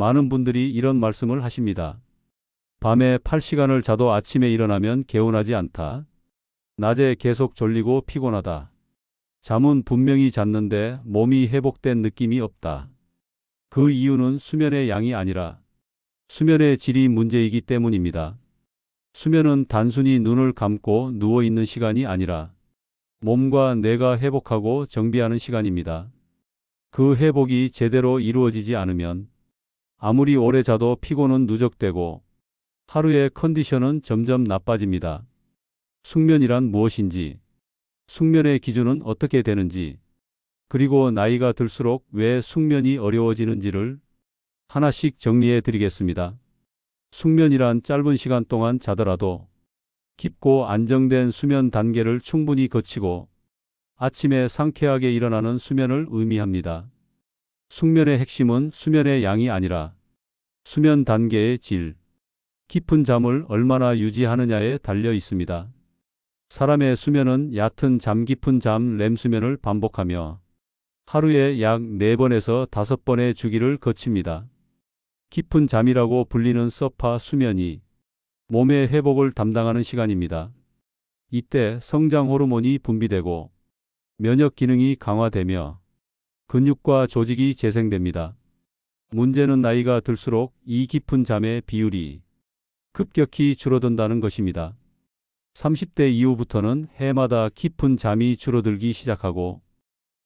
많은 분들이 이런 말씀을 하십니다. 밤에 8시간을 자도 아침에 일어나면 개운하지 않다. 낮에 계속 졸리고 피곤하다. 잠은 분명히 잤는데 몸이 회복된 느낌이 없다. 그 이유는 수면의 양이 아니라 수면의 질이 문제이기 때문입니다. 수면은 단순히 눈을 감고 누워 있는 시간이 아니라 몸과 뇌가 회복하고 정비하는 시간입니다. 그 회복이 제대로 이루어지지 않으면 아무리 오래 자도 피곤은 누적되고 하루의 컨디션은 점점 나빠집니다. 숙면이란 무엇인지, 숙면의 기준은 어떻게 되는지, 그리고 나이가 들수록 왜 숙면이 어려워지는지를 하나씩 정리해 드리겠습니다. 숙면이란 짧은 시간 동안 자더라도 깊고 안정된 수면 단계를 충분히 거치고 아침에 상쾌하게 일어나는 수면을 의미합니다. 숙면의 핵심은 수면의 양이 아니라 수면 단계의 질, 깊은 잠을 얼마나 유지하느냐에 달려 있습니다. 사람의 수면은 얕은 잠 깊은 잠 렘수면을 반복하며 하루에 약 4번에서 5번의 주기를 거칩니다. 깊은 잠이라고 불리는 서파 수면이 몸의 회복을 담당하는 시간입니다. 이때 성장 호르몬이 분비되고 면역 기능이 강화되며 근육과 조직이 재생됩니다. 문제는 나이가 들수록 이 깊은 잠의 비율이 급격히 줄어든다는 것입니다. 30대 이후부터는 해마다 깊은 잠이 줄어들기 시작하고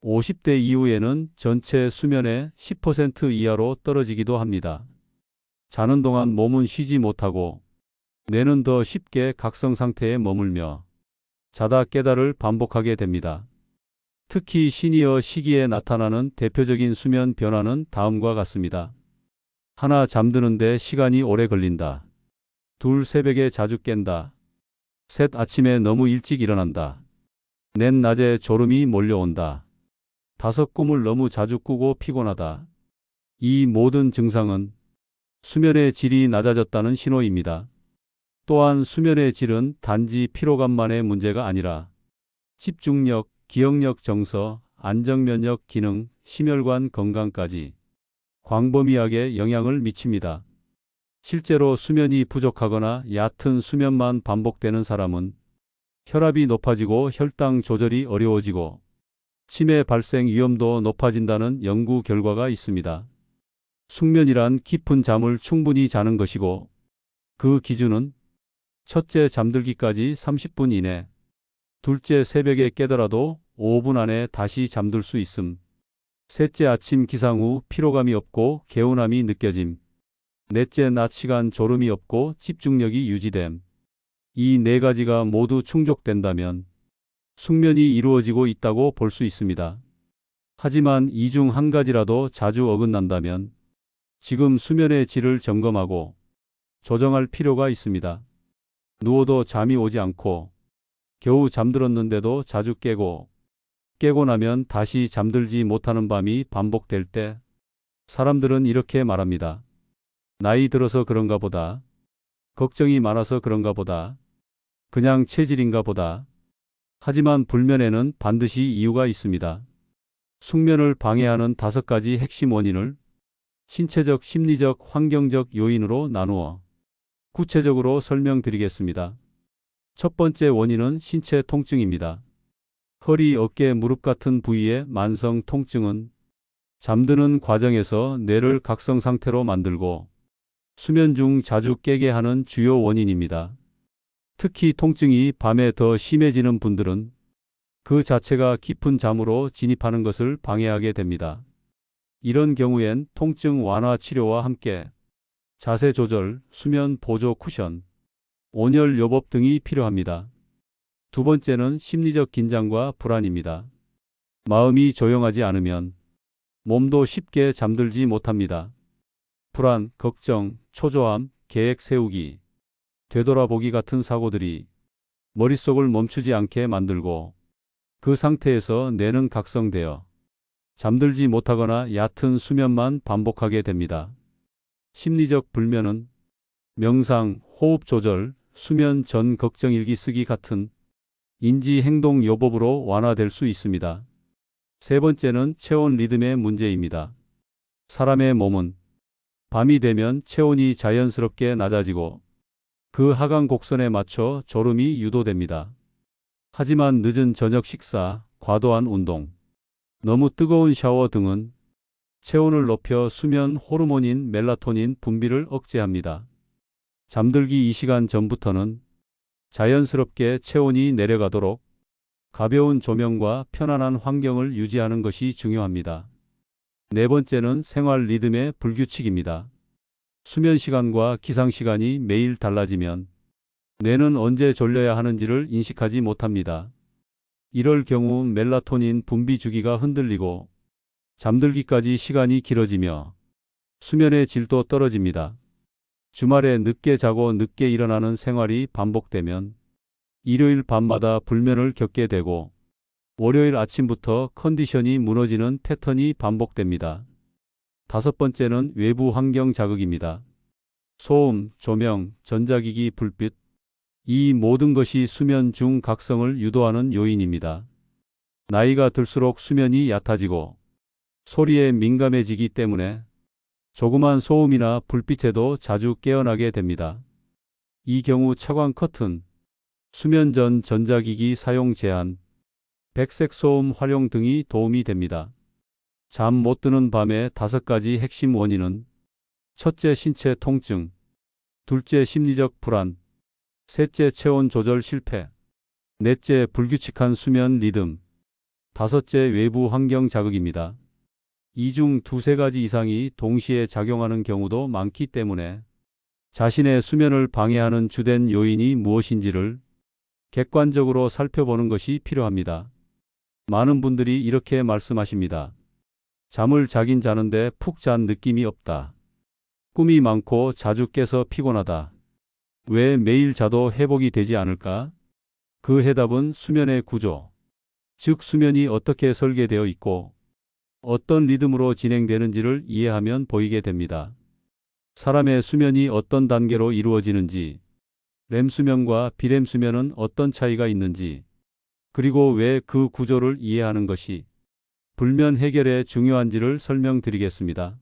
50대 이후에는 전체 수면의 10% 이하로 떨어지기도 합니다. 자는 동안 몸은 쉬지 못하고 뇌는 더 쉽게 각성 상태에 머물며 자다 깨달을 반복하게 됩니다. 특히 시니어 시기에 나타나는 대표적인 수면 변화는 다음과 같습니다. 하나 잠드는데 시간이 오래 걸린다. 둘 새벽에 자주 깬다. 셋 아침에 너무 일찍 일어난다. 넷 낮에 졸음이 몰려온다. 다섯 꿈을 너무 자주 꾸고 피곤하다. 이 모든 증상은 수면의 질이 낮아졌다는 신호입니다. 또한 수면의 질은 단지 피로감만의 문제가 아니라 집중력, 기억력 정서, 안정면역 기능, 심혈관 건강까지 광범위하게 영향을 미칩니다. 실제로 수면이 부족하거나 얕은 수면만 반복되는 사람은 혈압이 높아지고 혈당 조절이 어려워지고 치매 발생 위험도 높아진다는 연구 결과가 있습니다. 숙면이란 깊은 잠을 충분히 자는 것이고 그 기준은 첫째 잠들기까지 30분 이내, 둘째 새벽에 깨더라도 5분 안에 다시 잠들 수 있음, 셋째 아침 기상 후 피로감이 없고 개운함이 느껴짐, 넷째 낮 시간 졸음이 없고 집중력이 유지됨. 이 네 가지가 모두 충족된다면 숙면이 이루어지고 있다고 볼 수 있습니다. 하지만 이 중 한 가지라도 자주 어긋난다면 지금 수면의 질을 점검하고 조정할 필요가 있습니다. 누워도 잠이 오지 않고 겨우 잠들었는데도 자주 깨고 깨고 나면 다시 잠들지 못하는 밤이 반복될 때 사람들은 이렇게 말합니다. 나이 들어서 그런가 보다. 걱정이 많아서 그런가 보다. 그냥 체질인가 보다. 하지만 불면에는 반드시 이유가 있습니다. 숙면을 방해하는 다섯 가지 핵심 원인을 신체적, 심리적, 환경적 요인으로 나누어 구체적으로 설명드리겠습니다. 첫 번째 원인은 신체 통증입니다. 허리, 어깨, 무릎 같은 부위의 만성 통증은 잠드는 과정에서 뇌를 각성 상태로 만들고 수면 중 자주 깨게 하는 주요 원인입니다. 특히 통증이 밤에 더 심해지는 분들은 그 자체가 깊은 잠으로 진입하는 것을 방해하게 됩니다. 이런 경우엔 통증 완화 치료와 함께 자세 조절, 수면 보조 쿠션, 온열 요법 등이 필요합니다. 두 번째는 심리적 긴장과 불안입니다. 마음이 조용하지 않으면 몸도 쉽게 잠들지 못합니다. 불안, 걱정, 초조함, 계획 세우기, 되돌아보기 같은 사고들이 머릿속을 멈추지 않게 만들고 그 상태에서 뇌는 각성되어 잠들지 못하거나 얕은 수면만 반복하게 됩니다. 심리적 불면은 명상, 호흡 조절, 수면 전 걱정 일기 쓰기 같은 인지 행동 요법으로 완화될 수 있습니다. 세 번째는 체온 리듬의 문제입니다. 사람의 몸은 밤이 되면 체온이 자연스럽게 낮아지고 그 하강 곡선에 맞춰 졸음이 유도됩니다. 하지만 늦은 저녁 식사, 과도한 운동, 너무 뜨거운 샤워 등은 체온을 높여 수면 호르몬인 멜라토닌 분비를 억제합니다. 잠들기 2시간 전부터는 자연스럽게 체온이 내려가도록 가벼운 조명과 편안한 환경을 유지하는 것이 중요합니다. 네 번째는 생활 리듬의 불규칙입니다. 수면 시간과 기상 시간이 매일 달라지면 뇌는 언제 졸려야 하는지를 인식하지 못합니다. 이럴 경우 멜라토닌 분비 주기가 흔들리고 잠들기까지 시간이 길어지며 수면의 질도 떨어집니다. 주말에 늦게 자고 늦게 일어나는 생활이 반복되면 일요일 밤마다 불면을 겪게 되고 월요일 아침부터 컨디션이 무너지는 패턴이 반복됩니다. 다섯 번째는 외부 환경 자극입니다. 소음, 조명, 전자기기, 불빛. 이 모든 것이 수면 중 각성을 유도하는 요인입니다. 나이가 들수록 수면이 얕아지고 소리에 민감해지기 때문에 조그만 소음이나 불빛에도 자주 깨어나게 됩니다. 이 경우 차광 커튼, 수면 전 전자기기 사용 제한, 백색 소음 활용 등이 도움이 됩니다. 잠 못 드는 밤의 다섯 가지 핵심 원인은 첫째 신체 통증, 둘째 심리적 불안, 셋째 체온 조절 실패, 넷째 불규칙한 수면 리듬, 다섯째 외부 환경 자극입니다. 이 중 두세 가지 이상이 동시에 작용하는 경우도 많기 때문에 자신의 수면을 방해하는 주된 요인이 무엇인지를 객관적으로 살펴보는 것이 필요합니다. 많은 분들이 이렇게 말씀하십니다. 잠을 자긴 자는데 푹 잔 느낌이 없다. 꿈이 많고 자주 깨서 피곤하다. 왜 매일 자도 회복이 되지 않을까? 그 해답은 수면의 구조, 즉 수면이 어떻게 설계되어 있고 어떤 리듬으로 진행되는지를 이해하면 보이게 됩니다. 사람의 수면이 어떤 단계로 이루어지는지, 렘 수면과 비렘 수면은 어떤 차이가 있는지, 그리고 왜 그 구조를 이해하는 것이 불면 해결에 중요한지를 설명드리겠습니다.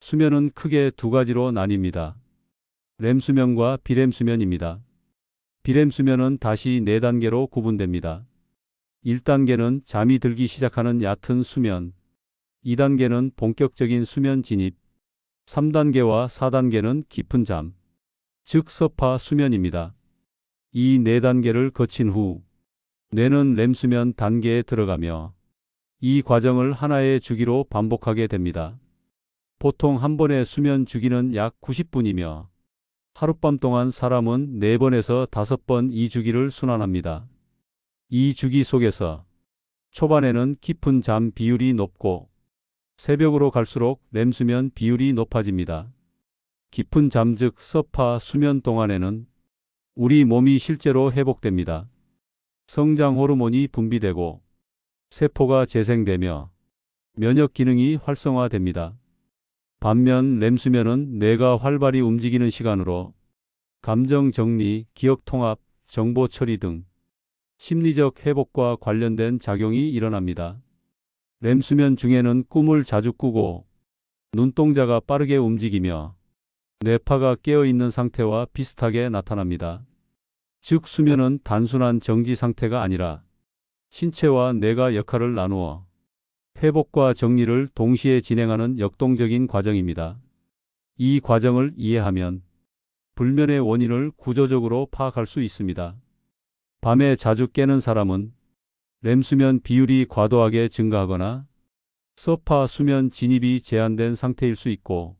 수면은 크게 두 가지로 나뉩니다. 렘 수면과 비렘 수면입니다. 비렘 수면은 다시 네 단계로 구분됩니다. 1단계는 잠이 들기 시작하는 얕은 수면, 2단계는 본격적인 수면 진입, 3단계와 4단계는 깊은 잠, 즉 서파 수면입니다. 이네 단계를 거친 후 뇌는 렘수면 단계에 들어가며 이 과정을 하나의 주기로 반복하게 됩니다. 보통 한 번의 수면 주기는 약 90분이며 하룻밤 동안 사람은 4번에서 5번 이 주기를 순환합니다. 이 주기 속에서 초반에는 깊은 잠 비율이 높고 새벽으로 갈수록 렘 수면 비율이 높아집니다. 깊은 잠 즉 서파 수면 동안에는 우리 몸이 실제로 회복됩니다. 성장 호르몬이 분비되고 세포가 재생되며 면역 기능이 활성화됩니다. 반면 렘 수면은 뇌가 활발히 움직이는 시간으로 감정 정리, 기억 통합, 정보 처리 등 심리적 회복과 관련된 작용이 일어납니다. 렘수면 중에는 꿈을 자주 꾸고 눈동자가 빠르게 움직이며 뇌파가 깨어 있는 상태와 비슷하게 나타납니다. 즉 수면은 단순한 정지 상태가 아니라 신체와 뇌가 역할을 나누어 회복과 정리를 동시에 진행하는 역동적인 과정입니다. 이 과정을 이해하면 불면의 원인을 구조적으로 파악할 수 있습니다. 밤에 자주 깨는 사람은 렘수면 비율이 과도하게 증가하거나 서파 수면 진입이 제한된 상태일 수 있고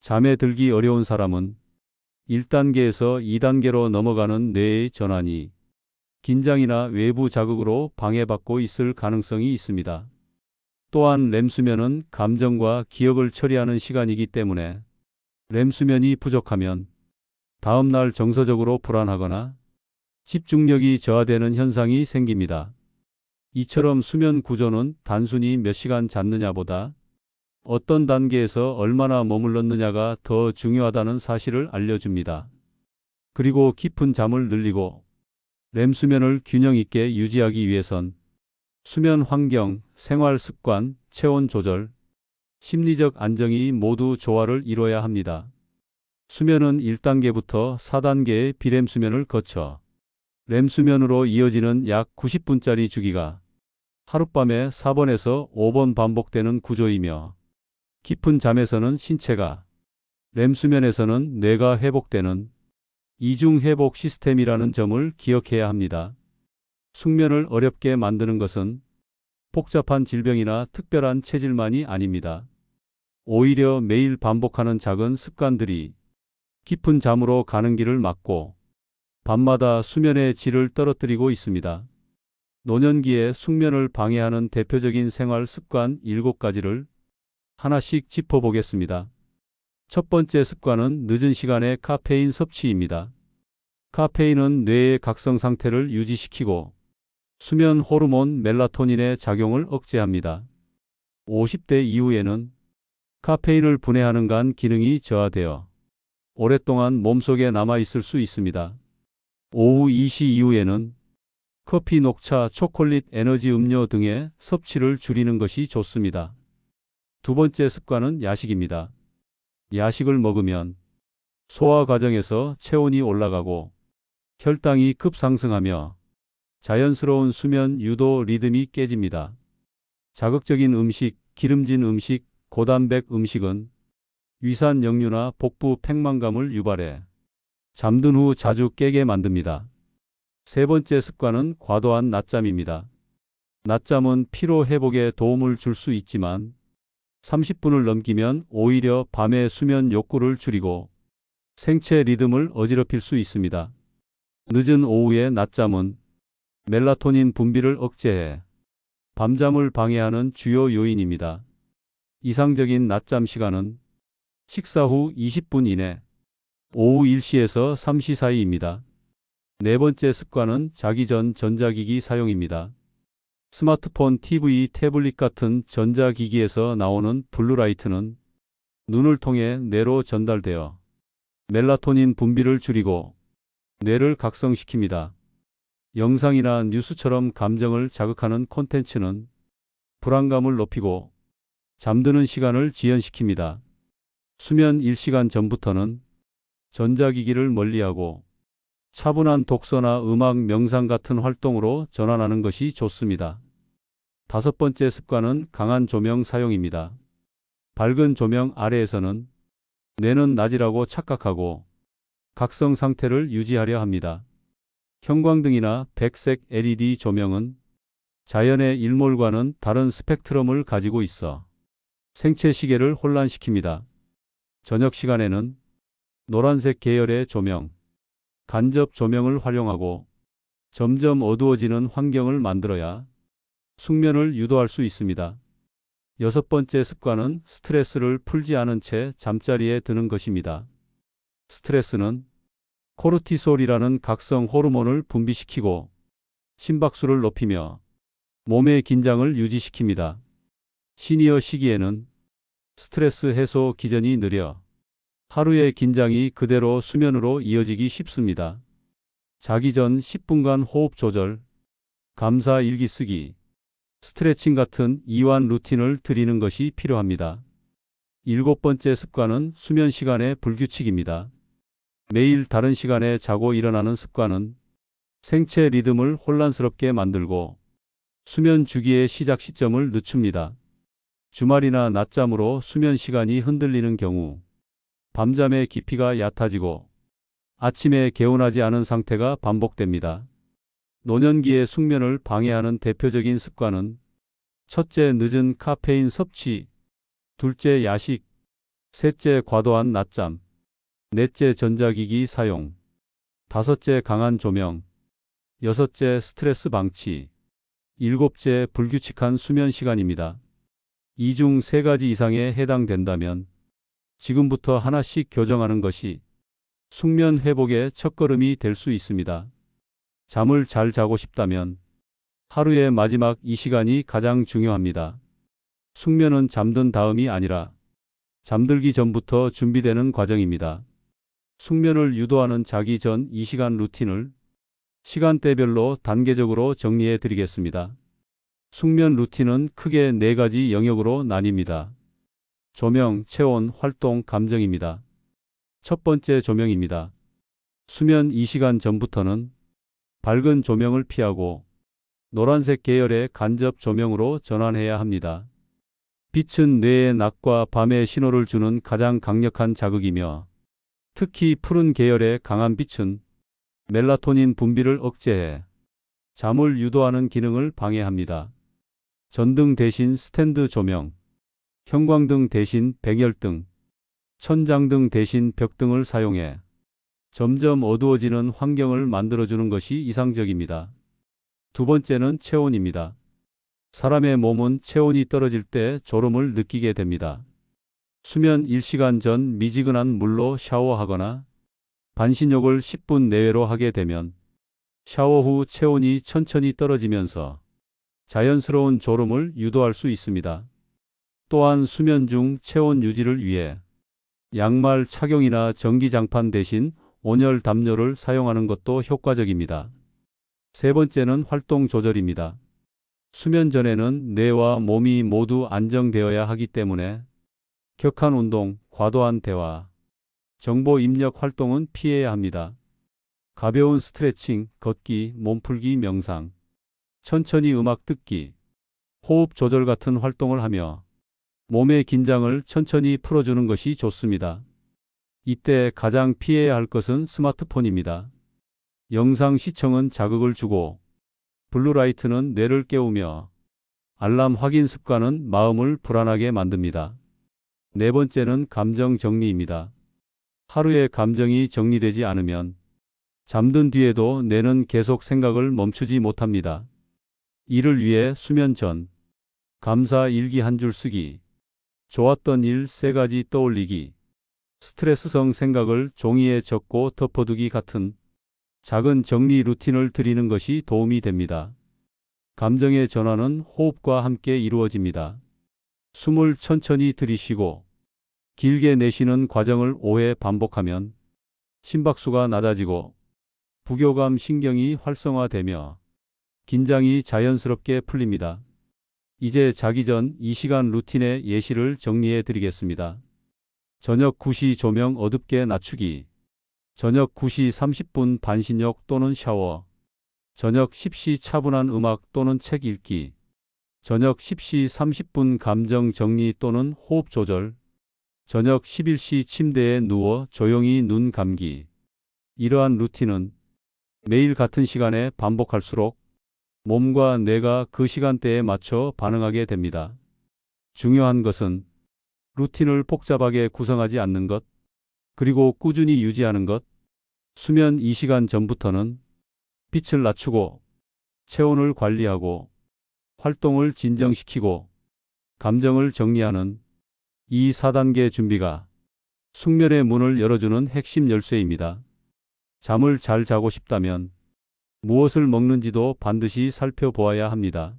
잠에 들기 어려운 사람은 1단계에서 2단계로 넘어가는 뇌의 전환이 긴장이나 외부 자극으로 방해받고 있을 가능성이 있습니다. 또한 렘 수면은 감정과 기억을 처리하는 시간이기 때문에 렘 수면이 부족하면 다음날 정서적으로 불안하거나 집중력이 저하되는 현상이 생깁니다. 이처럼 수면 구조는 단순히 몇 시간 잤느냐보다 어떤 단계에서 얼마나 머물렀느냐가 더 중요하다는 사실을 알려줍니다. 그리고 깊은 잠을 늘리고 렘 수면을 균형 있게 유지하기 위해선 수면 환경, 생활 습관, 체온 조절, 심리적 안정이 모두 조화를 이뤄야 합니다. 수면은 1단계부터 4단계의 비렘 수면을 거쳐 렘 수면으로 이어지는 약 90분짜리 주기가 하룻밤에 4번에서 5번 반복되는 구조이며 깊은 잠에서는 신체가 렘 수면에서는 뇌가 회복되는 이중 회복 시스템이라는 점을 기억해야 합니다. 숙면을 어렵게 만드는 것은 복잡한 질병이나 특별한 체질만이 아닙니다. 오히려 매일 반복하는 작은 습관들이 깊은 잠으로 가는 길을 막고 밤마다 수면의 질을 떨어뜨리고 있습니다. 노년기에 숙면을 방해하는 대표적인 생활 습관 7가지를 하나씩 짚어보겠습니다. 첫 번째 습관은 늦은 시간에 카페인 섭취입니다. 카페인은 뇌의 각성 상태를 유지시키고 수면 호르몬 멜라토닌의 작용을 억제합니다. 50대 이후에는 카페인을 분해하는 간 기능이 저하되어 오랫동안 몸속에 남아 있을 수 있습니다. 오후 2시 이후에는 커피, 녹차, 초콜릿, 에너지 음료 등의 섭취를 줄이는 것이 좋습니다. 두 번째 습관은 야식입니다. 야식을 먹으면 소화 과정에서 체온이 올라가고 혈당이 급상승하며 자연스러운 수면 유도 리듬이 깨집니다. 자극적인 음식, 기름진 음식, 고단백 음식은 위산 역류나 복부 팽만감을 유발해 잠든 후 자주 깨게 만듭니다. 세 번째 습관은 과도한 낮잠입니다. 낮잠은 피로 회복에 도움을 줄 수 있지만 30분을 넘기면 오히려 밤의 수면 욕구를 줄이고 생체 리듬을 어지럽힐 수 있습니다. 늦은 오후의 낮잠은 멜라토닌 분비를 억제해 밤잠을 방해하는 주요 요인입니다. 이상적인 낮잠 시간은 식사 후 20분 이내, 오후 1시에서 3시 사이입니다. 네 번째 습관은 자기 전 전자기기 사용입니다. 스마트폰, TV, 태블릿 같은 전자기기에서 나오는 블루라이트는 눈을 통해 뇌로 전달되어 멜라토닌 분비를 줄이고 뇌를 각성시킵니다. 영상이나 뉴스처럼 감정을 자극하는 콘텐츠는 불안감을 높이고 잠드는 시간을 지연시킵니다. 수면 1시간 전부터는 전자기기를 멀리하고 차분한 독서나 음악, 명상 같은 활동으로 전환하는 것이 좋습니다. 다섯 번째 습관은 강한 조명 사용입니다. 밝은 조명 아래에서는 뇌는 낮이라고 착각하고 각성 상태를 유지하려 합니다. 형광등이나 백색 LED 조명은 자연의 일몰과는 다른 스펙트럼을 가지고 있어 생체 시계를 혼란시킵니다. 저녁 시간에는 노란색 계열의 조명, 간접 조명을 활용하고 점점 어두워지는 환경을 만들어야 숙면을 유도할 수 있습니다. 여섯 번째 습관은 스트레스를 풀지 않은 채 잠자리에 드는 것입니다. 스트레스는 코르티솔이라는 각성 호르몬을 분비시키고 심박수를 높이며 몸의 긴장을 유지시킵니다. 시니어 시기에는 스트레스 해소 기전이 느려 하루의 긴장이 그대로 수면으로 이어지기 쉽습니다. 자기 전 10분간 호흡 조절, 감사 일기 쓰기, 스트레칭 같은 이완 루틴을 들이는 것이 필요합니다. 일곱 번째 습관은 수면 시간의 불규칙입니다. 매일 다른 시간에 자고 일어나는 습관은 생체 리듬을 혼란스럽게 만들고 수면 주기의 시작 시점을 늦춥니다. 주말이나 낮잠으로 수면 시간이 흔들리는 경우 밤잠의 깊이가 얕아지고 아침에 개운하지 않은 상태가 반복됩니다. 노년기의 숙면을 방해하는 대표적인 습관은 첫째 늦은 카페인 섭취, 둘째 야식, 셋째 과도한 낮잠, 넷째 전자기기 사용, 다섯째 강한 조명, 여섯째 스트레스 방치, 일곱째 불규칙한 수면 시간입니다. 이 중 세 가지 이상에 해당된다면 지금부터 하나씩 교정하는 것이 숙면 회복의 첫걸음이 될 수 있습니다. 잠을 잘 자고 싶다면 하루의 마지막 이 시간이 가장 중요합니다. 숙면은 잠든 다음이 아니라 잠들기 전부터 준비되는 과정입니다. 숙면을 유도하는 자기 전이 시간 루틴을 시간대별로 단계적으로 정리해 드리겠습니다. 숙면 루틴은 크게 네 가지 영역으로 나뉩니다. 조명, 체온, 활동, 감정입니다. 첫 번째 조명입니다. 수면 2시간 전부터는 밝은 조명을 피하고 노란색 계열의 간접 조명으로 전환해야 합니다. 빛은 뇌의 낮과 밤의 신호를 주는 가장 강력한 자극이며 특히 푸른 계열의 강한 빛은 멜라토닌 분비를 억제해 잠을 유도하는 기능을 방해합니다. 전등 대신 스탠드 조명, 형광등 대신 백열등, 천장등 대신 벽등을 사용해 점점 어두워지는 환경을 만들어주는 것이 이상적입니다. 두 번째는 체온입니다. 사람의 몸은 체온이 떨어질 때 졸음을 느끼게 됩니다. 수면 1시간 전 미지근한 물로 샤워하거나 반신욕을 10분 내외로 하게 되면 샤워 후 체온이 천천히 떨어지면서 자연스러운 졸음을 유도할 수 있습니다. 또한 수면 중 체온 유지를 위해 양말 착용이나 전기장판 대신 온열 담요를 사용하는 것도 효과적입니다. 세 번째는 활동 조절입니다. 수면 전에는 뇌와 몸이 모두 안정되어야 하기 때문에 격한 운동, 과도한 대화, 정보 입력 활동은 피해야 합니다. 가벼운 스트레칭, 걷기, 몸풀기, 명상, 천천히 음악 듣기, 호흡 조절 같은 활동을 하며 몸의 긴장을 천천히 풀어주는 것이 좋습니다. 이때 가장 피해야 할 것은 스마트폰입니다. 영상 시청은 자극을 주고 블루라이트는 뇌를 깨우며 알람 확인 습관은 마음을 불안하게 만듭니다. 네 번째는 감정 정리입니다. 하루의 감정이 정리되지 않으면 잠든 뒤에도 뇌는 계속 생각을 멈추지 못합니다. 이를 위해 수면 전 감사 일기 한 줄 쓰기, 좋았던 일 세 가지 떠올리기, 스트레스성 생각을 종이에 적고 덮어두기 같은 작은 정리 루틴을 들이는 것이 도움이 됩니다. 감정의 전환은 호흡과 함께 이루어집니다. 숨을 천천히 들이쉬고 길게 내쉬는 과정을 5회 반복하면 심박수가 낮아지고 부교감 신경이 활성화되며 긴장이 자연스럽게 풀립니다. 이제 자기 전 2시간 루틴의 예시를 정리해 드리겠습니다. 저녁 9시 조명 어둡게 낮추기. 저녁 9시 30분 반신욕 또는 샤워. 저녁 10시 차분한 음악 또는 책 읽기. 저녁 10시 30분 감정 정리 또는 호흡 조절. 저녁 11시 침대에 누워 조용히 눈 감기. 이러한 루틴은 매일 같은 시간에 반복할수록 몸과 뇌가 그 시간대에 맞춰 반응하게 됩니다. 중요한 것은 루틴을 복잡하게 구성하지 않는 것, 그리고 꾸준히 유지하는 것, 수면 2시간 전부터는 빛을 낮추고 체온을 관리하고 활동을 진정시키고 감정을 정리하는 이 4단계 준비가 숙면의 문을 열어주는 핵심 열쇠입니다. 잠을 잘 자고 싶다면 무엇을 먹는지도 반드시 살펴보아야 합니다.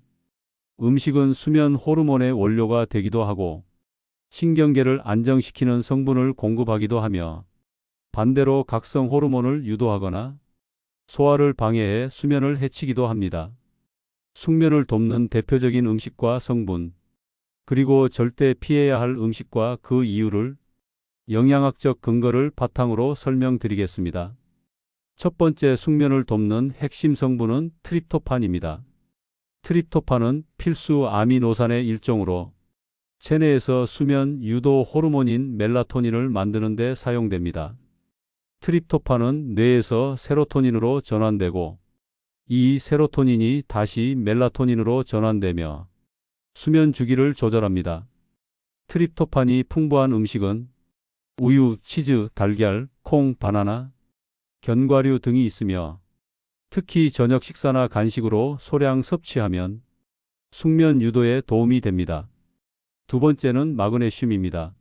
음식은 수면 호르몬의 원료가 되기도 하고 신경계를 안정시키는 성분을 공급하기도 하며 반대로 각성 호르몬을 유도하거나 소화를 방해해 수면을 해치기도 합니다. 숙면을 돕는 대표적인 음식과 성분, 그리고 절대 피해야 할 음식과 그 이유를 영양학적 근거를 바탕으로 설명드리겠습니다. 첫 번째 숙면을 돕는 핵심 성분은 트립토판입니다. 트립토판은 필수 아미노산의 일종으로 체내에서 수면 유도 호르몬인 멜라토닌을 만드는 데 사용됩니다. 트립토판은 뇌에서 세로토닌으로 전환되고 이 세로토닌이 다시 멜라토닌으로 전환되며 수면 주기를 조절합니다. 트립토판이 풍부한 음식은 우유, 치즈, 달걀, 콩, 바나나, 견과류 등이 있으며 특히 저녁 식사나 간식으로 소량 섭취하면 숙면 유도에 도움이 됩니다. 두 번째는 마그네슘입니다.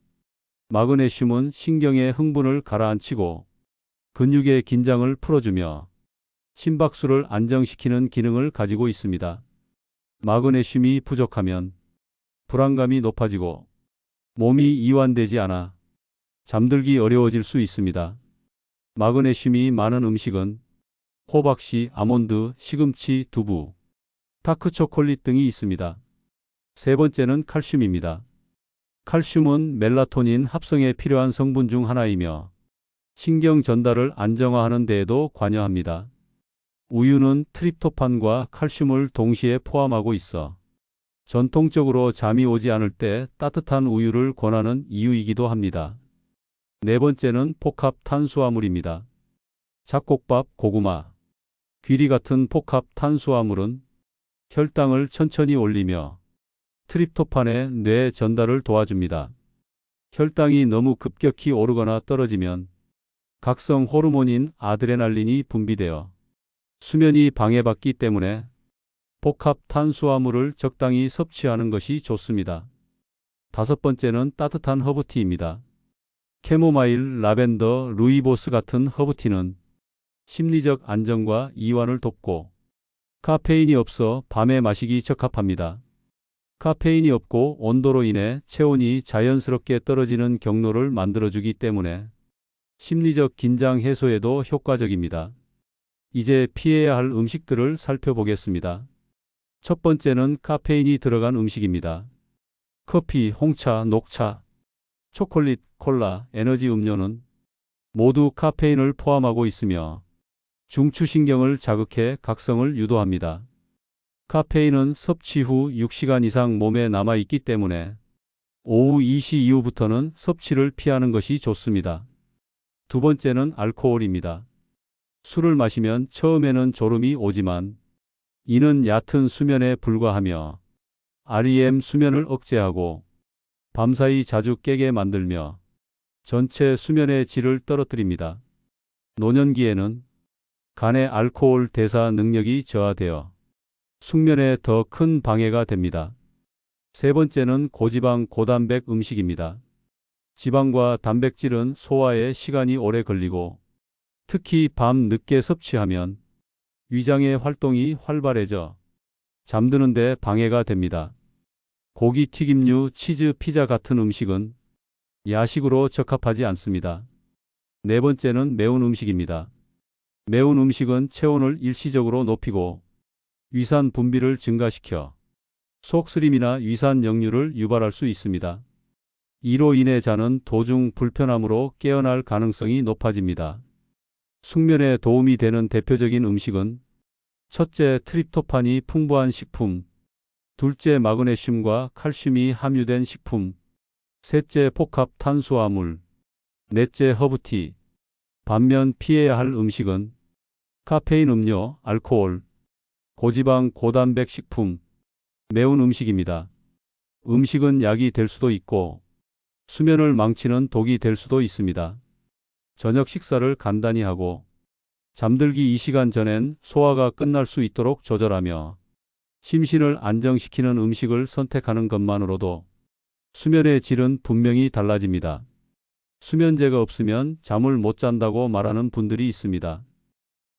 마그네슘은 신경의 흥분을 가라앉히고 근육의 긴장을 풀어주며 심박수를 안정시키는 기능을 가지고 있습니다. 마그네슘이 부족하면 불안감이 높아지고 몸이 이완되지 않아 잠들기 어려워질 수 있습니다. 마그네슘이 많은 음식은 호박씨, 아몬드, 시금치, 두부, 다크 초콜릿 등이 있습니다. 세 번째는 칼슘입니다. 칼슘은 멜라토닌 합성에 필요한 성분 중 하나이며 신경 전달을 안정화하는 데에도 관여합니다. 우유는 트립토판과 칼슘을 동시에 포함하고 있어 전통적으로 잠이 오지 않을 때 따뜻한 우유를 권하는 이유이기도 합니다. 네 번째는 복합 탄수화물입니다. 잡곡밥, 고구마, 귀리 같은 복합 탄수화물은 혈당을 천천히 올리며 트립토판의 뇌 전달을 도와줍니다. 혈당이 너무 급격히 오르거나 떨어지면 각성 호르몬인 아드레날린이 분비되어 수면이 방해받기 때문에 복합 탄수화물을 적당히 섭취하는 것이 좋습니다. 다섯 번째는 따뜻한 허브티입니다. 캐모마일, 라벤더, 루이보스 같은 허브티는 심리적 안정과 이완을 돕고 카페인이 없어 밤에 마시기 적합합니다. 카페인이 없고 온도로 인해 체온이 자연스럽게 떨어지는 경로를 만들어주기 때문에 심리적 긴장 해소에도 효과적입니다. 이제 피해야 할 음식들을 살펴보겠습니다. 첫 번째는 카페인이 들어간 음식입니다. 커피, 홍차, 녹차, 초콜릿, 콜라, 에너지 음료는 모두 카페인을 포함하고 있으며 중추신경을 자극해 각성을 유도합니다. 카페인은 섭취 후 6시간 이상 몸에 남아 있기 때문에 오후 2시 이후부터는 섭취를 피하는 것이 좋습니다. 두 번째는 알코올입니다. 술을 마시면 처음에는 졸음이 오지만 이는 얕은 수면에 불과하며 REM 수면을 억제하고 밤사이 자주 깨게 만들며 전체 수면의 질을 떨어뜨립니다. 노년기에는 간의 알코올 대사 능력이 저하되어 숙면에 더 큰 방해가 됩니다. 세 번째는 고지방 고단백 음식입니다. 지방과 단백질은 소화에 시간이 오래 걸리고 특히 밤 늦게 섭취하면 위장의 활동이 활발해져 잠드는데 방해가 됩니다. 고기 튀김류, 치즈, 피자 같은 음식은 야식으로 적합하지 않습니다. 네 번째는 매운 음식입니다. 매운 음식은 체온을 일시적으로 높이고 위산 분비를 증가시켜 속쓰림이나 위산 역류를 유발할 수 있습니다. 이로 인해 자는 도중 불편함으로 깨어날 가능성이 높아집니다. 숙면에 도움이 되는 대표적인 음식은 첫째 트립토판이 풍부한 식품, 둘째 마그네슘과 칼슘이 함유된 식품, 셋째 복합 탄수화물, 넷째 허브티. 반면 피해야 할 음식은 카페인 음료, 알코올, 고지방 고단백 식품, 매운 음식입니다. 음식은 약이 될 수도 있고 수면을 망치는 독이 될 수도 있습니다. 저녁 식사를 간단히 하고 잠들기 2시간 전엔 소화가 끝날 수 있도록 조절하며 심신을 안정시키는 음식을 선택하는 것만으로도 수면의 질은 분명히 달라집니다. 수면제가 없으면 잠을 못 잔다고 말하는 분들이 있습니다.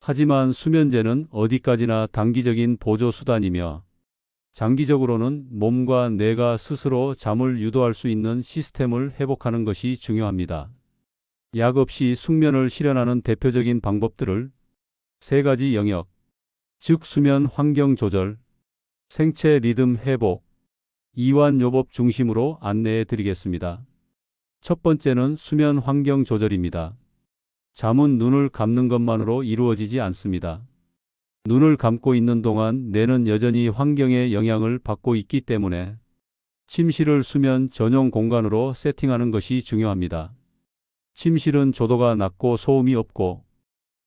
하지만 수면제는 어디까지나 단기적인 보조 수단이며 장기적으로는 몸과 뇌가 스스로 잠을 유도할 수 있는 시스템을 회복하는 것이 중요합니다. 약 없이 숙면을 실현하는 대표적인 방법들을 세 가지 영역, 즉 수면 환경 조절, 생체 리듬 회복, 이완 요법 중심으로 안내해 드리겠습니다. 첫 번째는 수면 환경 조절입니다. 잠은 눈을 감는 것만으로 이루어지지 않습니다. 눈을 감고 있는 동안 뇌는 여전히 환경의 영향을 받고 있기 때문에 침실을 수면 전용 공간으로 세팅하는 것이 중요합니다. 침실은 조도가 낮고 소음이 없고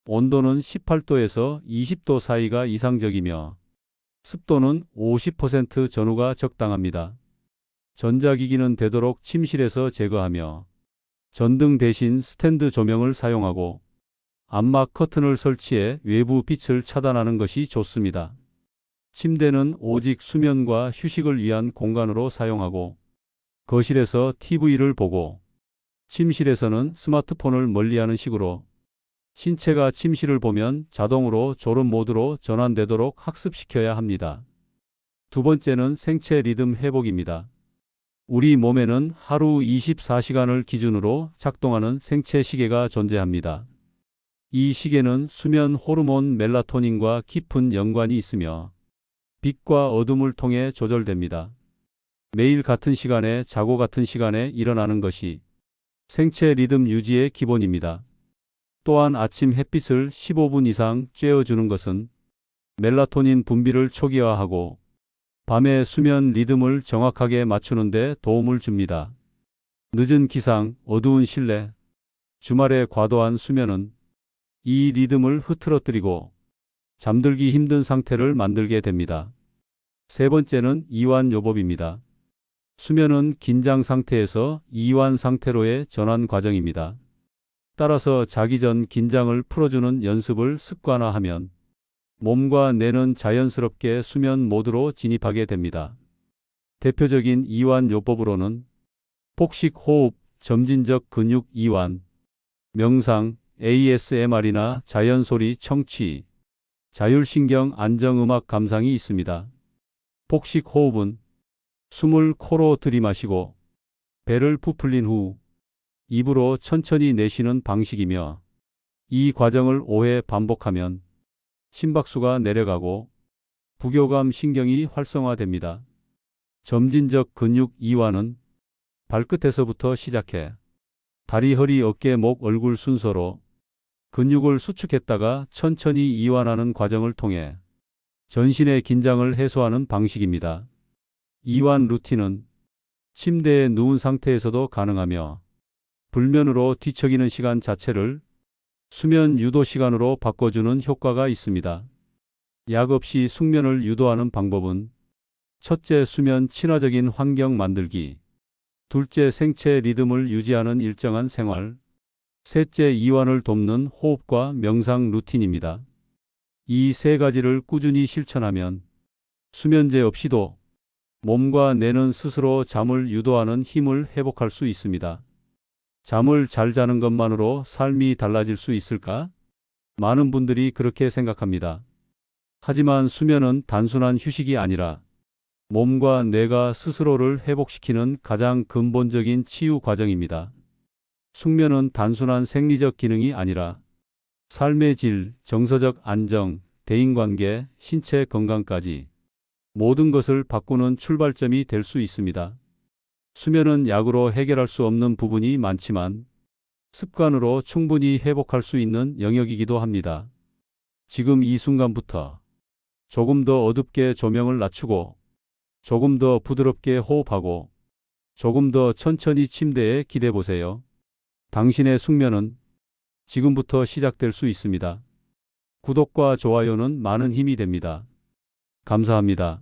온도는 18도에서 20도 사이가 이상적이며 습도는 50% 전후가 적당합니다. 전자기기는 되도록 침실에서 제거하며 전등 대신 스탠드 조명을 사용하고 암막 커튼을 설치해 외부 빛을 차단하는 것이 좋습니다. 침대는 오직 수면과 휴식을 위한 공간으로 사용하고 거실에서 TV를 보고 침실에서는 스마트폰을 멀리하는 식으로 신체가 침실을 보면 자동으로 졸음 모드로 전환되도록 학습시켜야 합니다. 두 번째는 생체 리듬 회복입니다. 우리 몸에는 하루 24시간을 기준으로 작동하는 생체 시계가 존재합니다. 이 시계는 수면 호르몬 멜라토닌과 깊은 연관이 있으며 빛과 어둠을 통해 조절됩니다. 매일 같은 시간에 자고 같은 시간에 일어나는 것이 생체 리듬 유지의 기본입니다. 또한 아침 햇빛을 15분 이상 쬐어주는 것은 멜라토닌 분비를 초기화하고 밤의 수면 리듬을 정확하게 맞추는 데 도움을 줍니다. 늦은 기상, 어두운 실내, 주말의 과도한 수면은 이 리듬을 흐트러뜨리고 잠들기 힘든 상태를 만들게 됩니다. 세 번째는 이완요법입니다. 수면은 긴장 상태에서 이완 상태로의 전환 과정입니다. 따라서 자기 전 긴장을 풀어주는 연습을 습관화하면 몸과 뇌는 자연스럽게 수면 모드로 진입하게 됩니다. 대표적인 이완 요법으로는 폭식 호흡, 점진적 근육 이완, 명상, ASMR이나 자연소리 청취, 자율신경 안정음악 감상이 있습니다. 폭식 호흡은 숨을 코로 들이마시고 배를 부풀린 후 입으로 천천히 내쉬는 방식이며 이 과정을 5회 반복하면 심박수가 내려가고 부교감 신경이 활성화됩니다. 점진적 근육 이완은 발끝에서부터 시작해 다리, 허리, 어깨, 목, 얼굴 순서로 근육을 수축했다가 천천히 이완하는 과정을 통해 전신의 긴장을 해소하는 방식입니다. 이완 루틴은 침대에 누운 상태에서도 가능하며 불면으로 뒤척이는 시간 자체를 수면 유도 시간으로 바꿔주는 효과가 있습니다. 약 없이 숙면을 유도하는 방법은 첫째 수면 친화적인 환경 만들기, 둘째 생체 리듬을 유지하는 일정한 생활, 셋째 이완을 돕는 호흡과 명상 루틴입니다. 이 세 가지를 꾸준히 실천하면 수면제 없이도 몸과 뇌는 스스로 잠을 유도하는 힘을 회복할 수 있습니다. 잠을 잘 자는 것만으로 삶이 달라질 수 있을까? 많은 분들이 그렇게 생각합니다. 하지만 수면은 단순한 휴식이 아니라 몸과 뇌가 스스로를 회복시키는 가장 근본적인 치유 과정입니다. 숙면은 단순한 생리적 기능이 아니라 삶의 질, 정서적 안정, 대인관계, 신체 건강까지 모든 것을 바꾸는 출발점이 될 수 있습니다. 수면은 약으로 해결할 수 없는 부분이 많지만 습관으로 충분히 회복할 수 있는 영역이기도 합니다. 지금 이 순간부터 조금 더 어둡게 조명을 낮추고 조금 더 부드럽게 호흡하고 조금 더 천천히 침대에 기대 보세요. 당신의 숙면은 지금부터 시작될 수 있습니다. 구독과 좋아요는 많은 힘이 됩니다. 감사합니다.